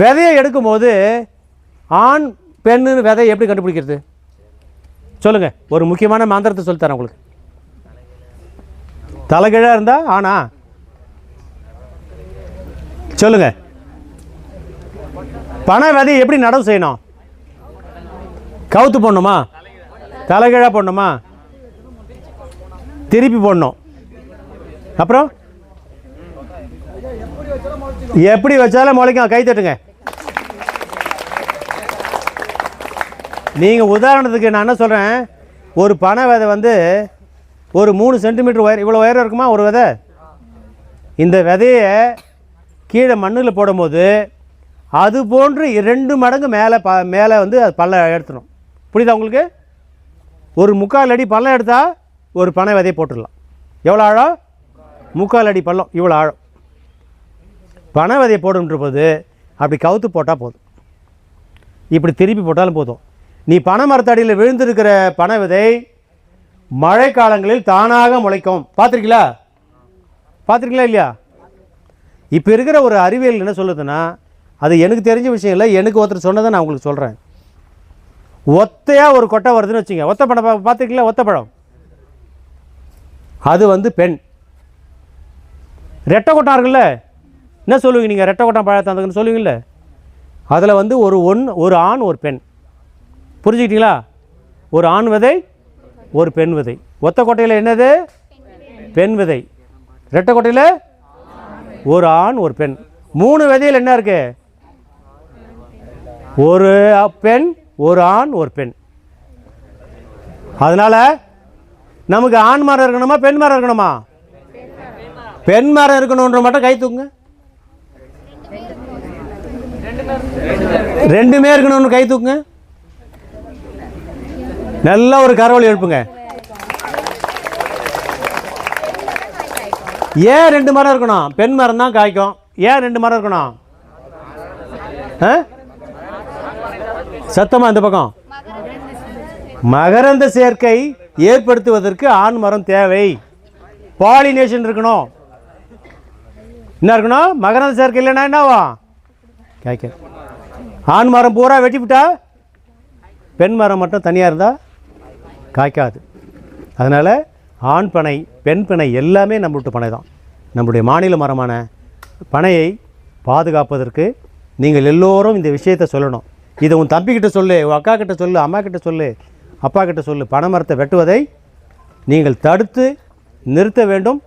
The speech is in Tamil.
விதையை எடுக்கும்போது ஆண் பெண்ணு விதையை எப்படி கண்டுபிடிக்கிறது? சொல்லுங்கள் ஒரு முக்கியமான மந்திரத்தை சொல்லித்தரேன் உங்களுக்கு. தலைகீழாக இருந்தால் ஆனா சொல்லுங்க. பண விதையை எப்படி நடவு செய்யணும்? கவுத்து போடணுமா? தலைகீழாக போடணுமா? திருப்பி போடணும். அப்புறம்? எப்படி வச்சாலும் முளைக்கும். கை தட்டுங்க. நீங்கள் உதாரணத்துக்கு நான் என்ன சொல்கிறேன் ஒரு பனை விதை வந்து ஒரு மூணு சென்டிமீட்டர் உயர் இவ்வளோ உயரம் இருக்குமா ஒரு விதை? இந்த விதையை கீழே மண்ணில் போடும்போது அது போன்று ரெண்டு மடங்கு மேலே ப மேலே வந்து அது பள்ளம் எடுத்துடும் புரியுதா உங்களுக்கு? ஒரு முக்கால் அடி பள்ளம் எடுத்தால் ஒரு பனை விதையை போட்டுடலாம். எவ்வளோ ஆழம்? முக்கால் அடி பள்ளம். இவ்வளோ ஆழம். பனை விதையை போடுன்ற போது அப்படி கவுத்து போட்டால் போதும். இப்படி திருப்பி போட்டாலும் போதும். நீ பனை மரத்தடியில் விழுந்திருக்கிற பனை விதை மழைக்காலங்களில் தானாக முளைக்கும். பார்த்துருக்கீங்களா? பார்த்துருக்கீங்களா இல்லையா? இப்போ இருக்கிற ஒரு அறிவியல் என்ன சொல்லுதுன்னா அது எனக்கு தெரிஞ்ச விஷயம் இல்லை எனக்கு ஒருத்தர் சொன்னதை நான் உங்களுக்கு சொல்கிறேன் ஒத்தையாக ஒரு கொட்டை வருதுன்னு வச்சுங்க. ஒத்த பழம் பார்த்துருக்கீங்களா? ஒத்த பழம் அது வந்து பெண். ரெட்டை கொட்டா இருக்குல்ல? என்ன சொல்லுவீங்க? நீங்கள் ரெட்டை கொட்டம் பழத்தாந்ததுன்னு சொல்லுவீங்கல்ல? அதில் வந்து ஒரு ஒன் ஒரு ஆண் ஒரு பெண். புரிஞ்சுக்கிட்டீங்களா? ஒரு ஆண் விதை ஒரு பெண் விதை. ஒத்த கொட்டையில் என்னது? பெண் விதை. ரெட்டை கொட்டையில் ஒரு ஆண் ஒரு பெண். மூணு விதையில் என்ன இருக்கு? ஒரு பெண் ஒரு ஆண் ஒரு பெண். அதனால் நமக்கு ஆண் மரம் இருக்கணுமா பெண் மரம் இருக்கணுமா? பெண் மரம் இருக்கணுன்ற மட்டும் கை தூக்குங்க. ரெண்டுமே இருக்கணும்னு கை தூக்குங்க. நல்ல ஒரு கரவழி எழுப்புங்க. ஏன் ரெண்டு மரம் இருக்கணும்? பெண் மரம் தான் காய்க்கும். ஏன் ரெண்டு மரம் இருக்கணும்? ஆ? சத்தமா இந்த பக்கம். மகரந்த சேர்க்கை ஏற்படுத்துவதற்கு ஆண் மரம் தேவை. பாலினேஷன் இருக்கணும். என்ன இருக்கணும்? மகரந்த சேர்க்கை இல்லைன்னா என்னவா? காய்க்க ஆண் மரம் பூரா வெட்டிவிட்டா பெண் மரம் மட்டும் தனியாக இருந்தால் காய்க்காது. அதனால் ஆண் பனை பெண் பனை எல்லாமே நம்மளுடைய பனை தான். நம்முடைய மாநில மரமான பனையை பாதுகாப்பதற்கு நீங்கள் எல்லோரும் இந்த விஷயத்தை சொல்லணும். இதை உன் தம்பிக்கிட்ட சொல்லு உன் அக்கா கிட்ட சொல்லு அம்மா கிட்ட சொல்லு அப்பா கிட்ட சொல்லு பனை மரத்தை வெட்டுவதை நீங்கள் தடுத்து நிறுத்த வேண்டும்.